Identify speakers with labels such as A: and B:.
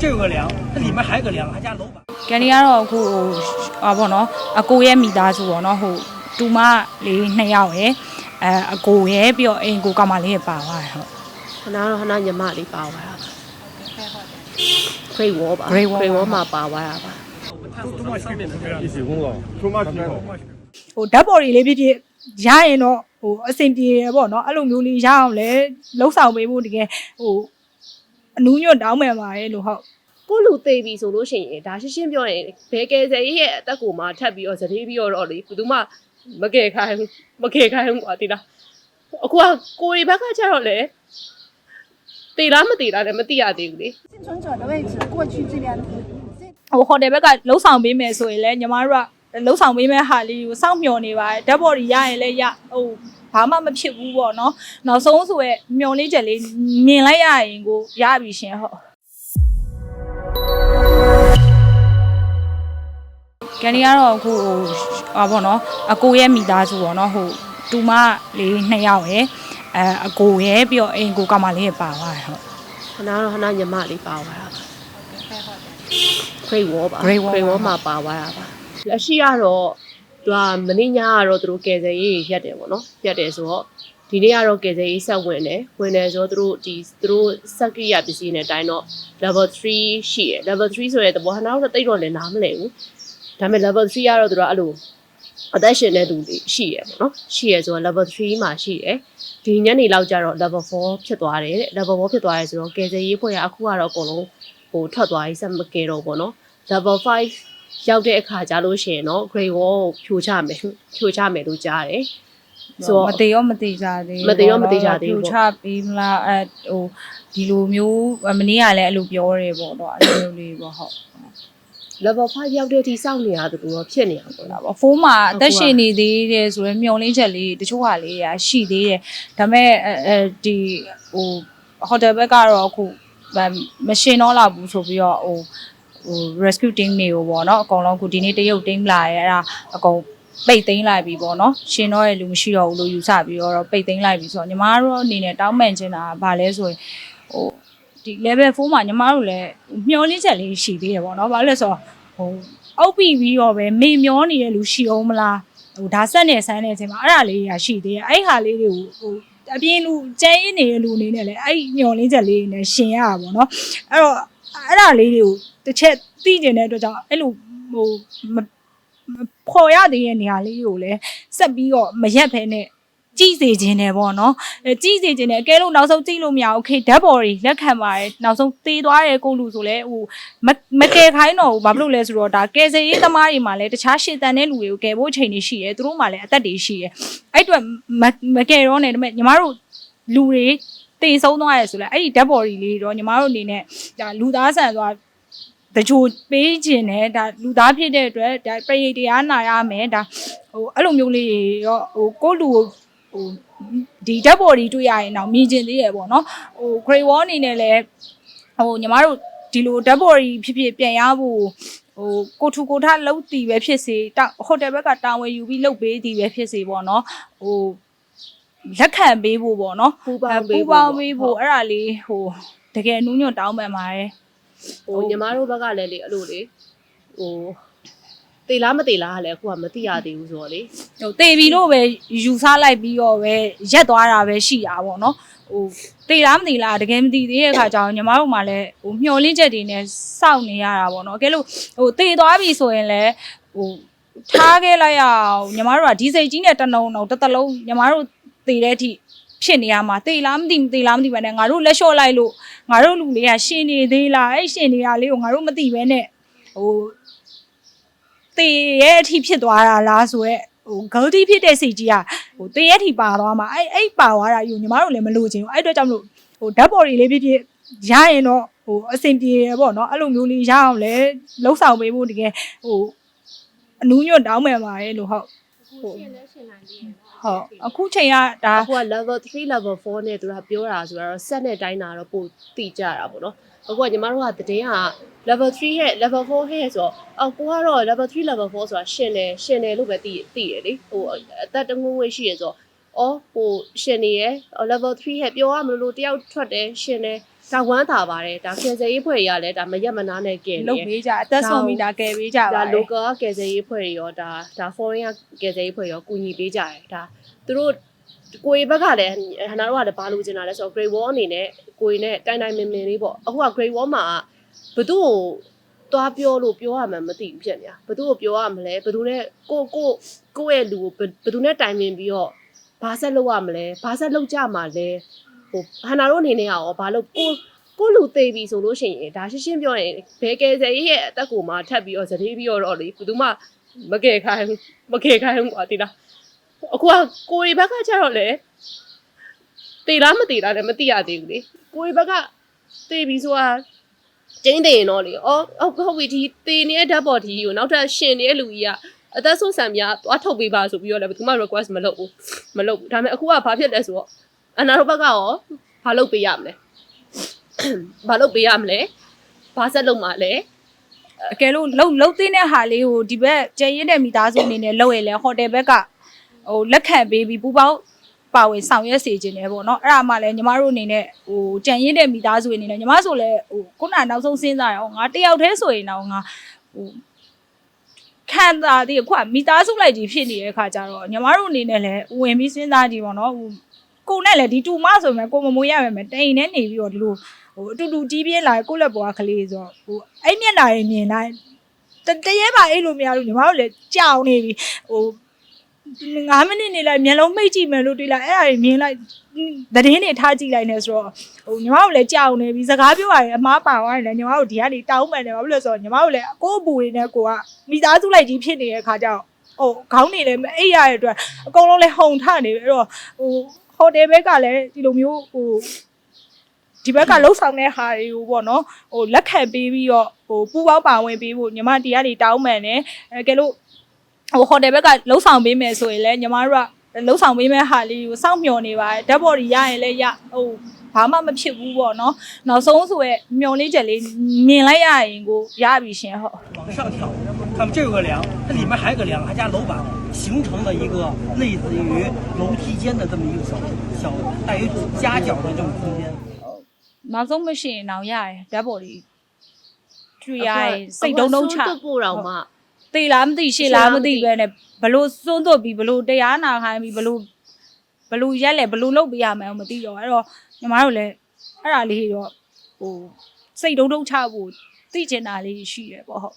A: 这有个梁，它里面还有个梁，还加楼板。
B: ကန်ဒီကတော့အခုဟိုဟာပေါ့နော်အကိုရဲ့မိသားစုပေါ့နော်ဟိုတူမလေးနှစ်ယောက်ရယ်အဲအကိုရယ်ပြီးတော့အိမ်ကိုကောင်မလေးရပါသွားတယ်ဟုတ်
C: ခဏတော့ခဏညီမလေးပါသွားတာပါ Great Wall ပါ
B: Great Wall ပါ
C: မှာပါသွားတာပါ
D: 一起工作，出马去了。
B: ဟိုဓာတ်ပေါ်တွေလေးဖြစ်ဖြစ်ရရင်တော့ဟိုအဆင်ပြေရပေါ့နော်အဲ့လိုမျိုးလေးရအောင်လဲလှုပ်ဆောင်ပေးဖို့တကယ်ဟို အနူးညွတ်တောင်းမယ်ပါတယ်လို့ဟုတ်
C: ကိုလူသေးပြီဆိုလို့ရှိရင်ဒါရှင်းရှင်းပြောရင်ဘဲကဲစဲရဲ့အသက်ကိုမှထပ်ပြီးတော့ဇတိပြီးတော့လေဘယ်သူမှမကယ်ခိုင်းဘူးမကယ်ခိုင်းဘူးကွာတိလားအခုကကိုရီဘက်ကကျတော့လေတေလားမတေလားလည်းမသိရသေးဘူးလေ
E: 幸存者的位置过去这边，这
B: ဟိုဟိုတယ်ဘက်ကလှုပ်ဆောင်ပေးမယ်ဆိုရင်လည်းညီမတို့ကလှုပ်ဆောင်ပေးမဲ့ဟာလေးကိုစောင့်မျှော်နေပါတယ်ဓာတ်ပေါ်တွေရရင်လည်းရဟို ဘာမှမဖြစ်ဘူးပေါ့နော်နောက်ဆုံးဆိုရဲမျော်လေးချက်လေးမြင်လိုက်ရရင်ကိုရပြီရှင်ဟုတ်ကန်ဒီကတော့အခုဟိုဟာပေါ့နော်အကိုရဲ့မိသားစုပေါ့နော်ဟိုတူမလေးနှစ်ယောက်ရယ်အဲအကိုရယ်ပြီးတော့အိမ်ကိုကောင်မလေးရပါသွားတယ်ဟုတ်
C: ခဏတော့ခဏညီမလေးပါသွားတာပါ Great Wall ပါ
B: Great Wall
C: မှာပါသွားတာပါလက်ရှိကတော့ သူကမင်းညကတော့သူတို့ကယ်ဆယ်ရေးရက်တယ်ပေါ့နော်ရက်တယ်ဆိုတော့ဒီနေ့ကတော့ကယ်ဆယ်ရေးဆက်ဝင်တယ်ဝင်တယ်ဆိုတော့သူတို့ဒီသူတို့စက်ကိရပစ္စည်းနဲ့အတိုင်းတော့ level 3ရှိရယ် level 3ဆိုရဲတဘောဟနာတော့တိတ်တော့လည်းနားမလဲဘူးဒါပေမဲ့ level 3ကတော့သူတို့အဲ့လိုအသက်ရှင်တဲ့သူတွေရှိရယ်ပေါ့နော်ရှိရယ်ဆိုတော့ level 3မှာရှိရယ်ဒီညနေလောက်ကျတော့ level 4ဖြစ်သွားတယ်တဲ့ level 4ဖြစ်သွားရဲဆိုတော့ကယ်ဆယ်ရေးဖွဲ့ရအခုကတော့အကုန်လုံးဟိုထွက်သွားပြီးစက်မကယ်တော့ပေါ့နော် level 5 ရောက်တဲ့အခါကျလို့ရှိရင်တော့ grade 1ကိုဖြိုချမယ်ဖြိုချမယ်လို့ကြားတယ်ဆိုတော့
B: မသေးရောမသေးကြသေး
C: မသေးရောမသေးကြသေးဘူး
B: ဖြူချပေးမလားအဲဟိုဒီလိုမျိုးမနေ့ကလည်းအဲ့လိုပြောရဲပေါ့တော့အဲ့လိုမျိုးလေးပေါ့ဟုတ်
C: level 5ရောက်တဲ့အထိစောင့်နေရသူတို့ဖြစ်နေတာပေါ့
B: ဒါ
C: နော်
B: ပေါ့ဖုန်းမှာအသက်ရှင်နေသေးတယ်ဆိုရင်မျောလင်းချက်လေးတချို့ဟာလေးရာရှိသေးတယ်ဒါပေမဲ့အဲအဲဒီဟိုဟိုတယ်ဘက်ကတော့အခုမရှင်တော့လာဘူးဆိုပြီးတော့ဟို ဟို rescue team တွေကိုပေါ့နော်အကုန်လုံးအခုဒီနေ့တရုတ် team လာရဲအဲ့ဒါအကုန်ပိတ်သိမ်းလိုက်ပြီပေါ့နော်ရှင်တော့ရဲ့လူမရှိတော့ဘူးလို့ယူဆပြီးတော့ပိတ်သိမ်းလိုက်ပြီဆိုတော့ညီမတို့အနေနဲ့တောင်းပန်ချင်တာကဘာလဲဆိုရင်ဟိုဒီ level 4မှာညီမတို့လည်းမျောလင်းချက်လေးရှိသေးတယ်ပေါ့နော်ဘာလို့လဲဆိုတော့ဟိုအုပ်ပြီးပြီးတော့ပဲမေမျောနေတဲ့လူရှိအောင်မလားဟိုဒါဆက်နေဆန်းနေတဲ့အချိန်မှာအဲ့ဒါလေးရရှိသေးတယ်အဲ့ဟာလေးတွေကိုဟိုအပြင်းလူကျဲရင်းနေတဲ့လူအနေနဲ့လည်းအဲ့မျောလင်းချက်လေးနဲ့ရှင်ရတာပေါ့နော်အဲ့တော့ အဲ့ဒါလေးတွေကိုတစ်ချက်သိကျင်တဲ့အတွက်ကြောင့်အဲ့လိုဟိုပေါ်ရတဲ့နေရာလေးကိုလည်းဆက်ပြီးတော့မရက်ဖဲနဲ့ကြည့်စေခြင်းနဲ့ပေါ့နော်အဲကြည့်စေခြင်းနဲ့အကဲလို့နောက်ဆုံးကြည့်လို့မရဘူးခေဓာတ်ပေါ်တွေလက်ခံပါတယ်နောက်ဆုံးသေသွားတဲ့ကိုလူဆိုလဲဟိုမကယ်ခိုင်းတော့ဘူးဘာလို့လဲဆိုတော့ဒါကယ်ဆယ်ရေးသမားတွေမှာလည်းတခြားရှေ့တန်တဲ့လူတွေကိုကယ်ဖို့ချိန်နေရှိတယ်သူတို့မှာလည်းအသက်တွေရှိတယ်အဲ့အတွက်မကယ်တော့နဲ့ဒါပေမဲ့ညီမတို့လူတွေ တေဆုံးသွားရဲဆိုလဲအဲ့ဒီဓာတ်ပေါ်တွေလေးတော့ညီမတို့အနေနဲ့ဒါလူသားဆန်သွားတချို့ပေးခြင်းနဲ့ဒါလူသားဖြစ်တဲ့အတွက်ဒါပရိတရားနာရမယ်ဒါဟိုအဲ့လိုမျိုးလေးတွေရောဟိုကိုယ့်လူကိုဟိုဒီဓာတ်ပေါ်တွေတွေ့ရရင်တော့မြင်ကျင်သေးရပေါ့နော်ဟို grey wall အနေနဲ့လည်းဟိုညီမတို့ဒီလိုဓာတ်ပေါ်တွေဖြစ်ဖြစ်ပြန်ရဖို့ဟိုကိုထူကိုထလှုပ်တီပဲဖြစ်စေတာဟိုတယ်ဘက်ကတာဝန်ယူပြီးလှုပ်ပေးတီပဲဖြစ်စေပေါ့နော်ဟို လက်ခံပေးဖို့ပေါ့နော်
C: ပူပေါင်း
B: ပူ
C: ပေး
B: ပေါင်း
C: ဖို့
B: ပေး
C: ပေါ့
B: ဖို့အဲ့ဒါလေးဟိုတကယ်နူးညွတ်တောင်းပန်ပါတယ်
C: ဟိုညီမတို့ဘက်ကလည်းလေအဲ့လိုလေဟိုတေလားမတေလားကလည်းအခုကမသိရသေးဘူးဆိုတော့လေ
B: ဟိုတေပြီလို့ပဲယူဆလိုက်ပြီးတော့ပဲရက်သွားတာပဲရှိတာပေါ့နော်ဟိုတေလားမတေလားတကယ်မသိသေးတဲ့အခါကျတော့ညီမတို့မှလည်းဟိုမျောလင်းချက်တွေနဲ့စောင့်နေရတာပေါ့နော်အကဲလို့ဟိုတေသွားပြီဆိုရင်လည်းဟိုထားခဲ့လိုက်ရအောင်ညီမတို့ကဒီစိတ်ကြီးနဲ့တနုံတော့တစ်သလုံးညီမတို့ တေတဲ့အထိဖြစ်နေရမှာတေလားမသိမသိလားမသိပါနဲ့ငါတို့လက်လျှော့လိုက်လို့ငါတို့လူလေးကရှင်နေသေးလားအဲ့ရှင်နေတာလေးကိုငါတို့မသိဘဲနဲ့ဟိုတေရဲ့အထိဖြစ်သွားတာလားဆိုရက်ဟို guilty ဖြစ်တဲ့စိတ်ကြီးကဟိုတေရဲ့အထိပါသွားမှာအဲ့အဲ့ပါသွားတာယူညီမတို့လည်းမလို့ချင်ဘူးအဲ့အတွက်ကြောင့်မလို့ဟိုဓာတ်ပေါ်တွေလေးဖြစ်ဖြစ်ရရင်တော့ဟိုအဆင်ပြေရပေါ့နော်အဲ့လိုမျိုးလေးရအောင်လဲလှုပ်ဆောင်ပေးဖို့တကယ်ဟိုအနူးညွတ်တောင်းမယ်ပါတယ်လို့ဟုတ်
C: ဟုတ်ရှင်လည်းရှင်နိုင်သေးတယ်
B: ဟုတ်အခုချိန်ကဒါ
C: အခုက level 3 level 4နဲ့သူကပြောတာဆိုတော့ဆက်နဲ့တိုင်းတာတော့ပိုတိကြတာပေါ့နော်အခုကညီမတို့ကတည်င်းက level 3ရဲ့ level 4ရဲ့ဆိုတော့အော်ကိုကတော့ level 3 level 4ဆိုတာရှင်တယ်ရှင်တယ်လို့ပဲသိသိရလေဟိုအသက်တငွေ့ငွေ့ရှိရဆိုတော့အော်ဟိုရှင်နေရယ် level 3ဟဲ့ပြောရမလို့လို့တယောက်ထွက်တယ်ရှင်တယ် ဒါဝမ်းသာပါတယ်ဒါကယ်ဆယ်ရေးဖွဲ့ရလဲဒါမရက်မနာနဲ့ကယ်နေ
B: လုပ်ပေးကြအသက်ဆုံးမိတာကယ်ပေးကြပါ
C: ဒါ
B: တယ်
C: local ကယ်ဆယ်ရေးဖွဲ့တွေရောဒါဒါ foreign ကယ်ဆယ်ရေးဖွဲ့ရောကူညီပေးကြတယ်ဒါသူတို့ကိုရီဘက်ကလည်းဟနာတို့ကလည်းဘာလို့ကျင်တာလဲဆိုတော့ Great Wall အနေနဲ့ကိုရီနဲ့တိုင်တိုင်မင်မင်လေးပေါ့အခုက Great Wall မှာဘသူ့ကိုသွားပြောလို့ပြောရမှမသိဘူးဖြစ်နေတာဘသူ့ကိုပြောရမလဲဘသူနဲ့ကိုကိုကိုရဲ့လူကိုဘသူနဲ့တိုင်ပင်ပြီးတော့ဘာဆက်လုပ်ရမလဲဘာဆက်လုပ်ကြမှာလဲ ဟိုဟနာတို့အနေနဲ့ကရောဘာလို့ကိုကိုလူသေးပြီဆိုလို့ရှိရင်ဒါရှင်းရှင်းပြောရင်ဘဲကဲစဲရဲ့အသက်ကိုမှထပ်ပြီးတော့ဇတိပြီးတော့လေဘယ်သူမှမကယ်ခိုင်းဘူးမကယ်ခိုင်းဘူးကွာဒီလားအခုကကိုရီဘက်ကကျတော့လေတေလားမတေလားလည်းမသိရသေးဘူးလေကိုရီဘက်ကတေပြီဆိုတာကျင်းတယ်ရင်တော့လေအော်ဟုတ်ဟုတ်ပြီဒီတေနေတဲ့ဓာတ်ပေါ်ဒီကိုနောက်ထပ်ရှင်နေတဲ့လူကြီးကအသက်ဆုံးဆံပြသွားထုတ်ပေးပါဆိုပြီးတော့လည်းဘယ်သူမှ request မလုပ်ဘူးမလုပ်ဘူးဒါပေမဲ့အခုကဘာဖြစ်လဲဆိုတော့ အနာတို့ဘက်ကရောဘာလုပ်ပေးရမလဲဘာလုပ်ပေးရမလဲဘာဆက်လုပ်မှာလဲ
B: အကယ်လို့လှုပ်လှုပ်သိတဲ့ဟာလေးကိုဒီဘက်ကျန်ရတဲ့မိသားစုအနေနဲ့လှုပ်ရလဲဟိုတယ်ဘက်ကဟိုလက်ခံပေးပြီးပူပေါင်းပါဝင်ဆောင်ရွက်စေခြင်းတယ်ပေါ့နော်အဲ့ဒါမှလည်းညီမတို့အနေနဲ့ဟိုကြံရတဲ့မိသားစုအနေနဲ့ညီမဆိုလဲဟိုခုနကနောက်ဆုံးစဉ်းစားရအောင်ငါတယောက်တည်းဆိုရင်တော့ငါဟိုခံစားသေးခုကမိသားစုလိုက်ကြီးဖြစ်နေတဲ့ခါကျတော့ညီမတို့အနေနဲ့လည်းဝင်ပြီးစဉ်းစားကြည့်ပေါ့နော်ဟို ကိုနဲ့လည်းဒီတူမဆိုရင်ကိုမမွေးရမယ်မယ်တိန်နဲ့နေပြီးတော့ဒီလိုဟိုအတူတူကြီးပြင်းလာကိုယ့်လက်ပေါ်ကကလေးဆိုတော့ဟိုအဲ့မျက်နှာရင်မြင်တိုင်းတတရဲပါအဲ့လိုမရလို့ညီမတို့လည်းကြောင်နေပြီဟို9မိနစ်နေလိုက်မျက်လုံးမိတ်ကြည့်မယ်လို့တွေးလိုက်အဲ့ဒါကြီးမြင်လိုက်သတင်းတွေထားကြည့်လိုက်နေဆိုတော့ဟိုညီမတို့လည်းကြောင်နေပြီစကားပြောရတယ်အမားပါသွားတယ်လည်းညီမတို့ဒီကနေတောင်းပန်တယ်ဘာဖြစ်လို့လဲဆိုတော့ညီမတို့လည်းကိုယ့်အပူတွေနဲ့ကိုကမိသားစုလိုက်ကြီးဖြစ်နေတဲ့ခါကျတော့ဟိုခေါင်းနေလည်းမအိပ်ရတဲ့အတွက်အကုန်လုံးလည်းဟုန်ထနေပြီအဲ့တော့ဟို ဟိုတယ်ဘက်ကလည်းဒီလိုမျိုးဟိုဒီဘက်ကလှုပ်ဆောင်တဲ့ဟာတွေကိုပေါ့နော်ဟိုလက်ခံပေးပြီးတော့ဟိုပူပေါင်းပါဝင်ပေးဖို့ညီမတီကနေတောင်းပန်တယ်အဲကဲလို့ဟိုဟိုတယ်ဘက်ကလှုပ်ဆောင်ပေးမယ်ဆိုရင်လည်းညီမတို့ကလှုပ်ဆောင်ပေးမဲ့ဟာလေးကိုစောင့်မျှော်နေပါတယ်ဓာတ်ပေါ်ကြီးရရင်လည်းရဟို ဘာမှမဖြစ်ဘူးပေါ့နော်နောက်ဆုံးဆိုရဲမျော်လေးချက်လေးမြင်လိုက်ရရင်ကိုရပြီရှင်ဟုတ်
A: 往上跳，他们这有个梁，它里面还有个梁，还加楼板，形成了一个类似于楼梯间的这么一个小小带有夹角的这种空间。
B: နောက်ဆုံးမရှိရင်တော့ရတယ်ဓာတ်ပေါ်ကြီးတွေ့ရရင်စိတ်တုံးတုံးချ
C: အခုကစိုးသွတ်ဖို့တော့မှ
B: သိလားမသိရှေ့လားမသိပဲနဲ့ဘလို့စွန်းသွတ်ပြီးဘလို့တရားနာခိုင်းပြီးဘလို့ ဘလို့ရက်လဲဘလို့လုပ်ပေးရမယ်မသိတော့အဲ့တော့ညီမတို့လည်းအဲ့ဒါလေးတော့ဟိုစိတ်တုံးတုံးချဖို့သိချင်တာလေးရှိတယ်ပေါ့ဟုတ်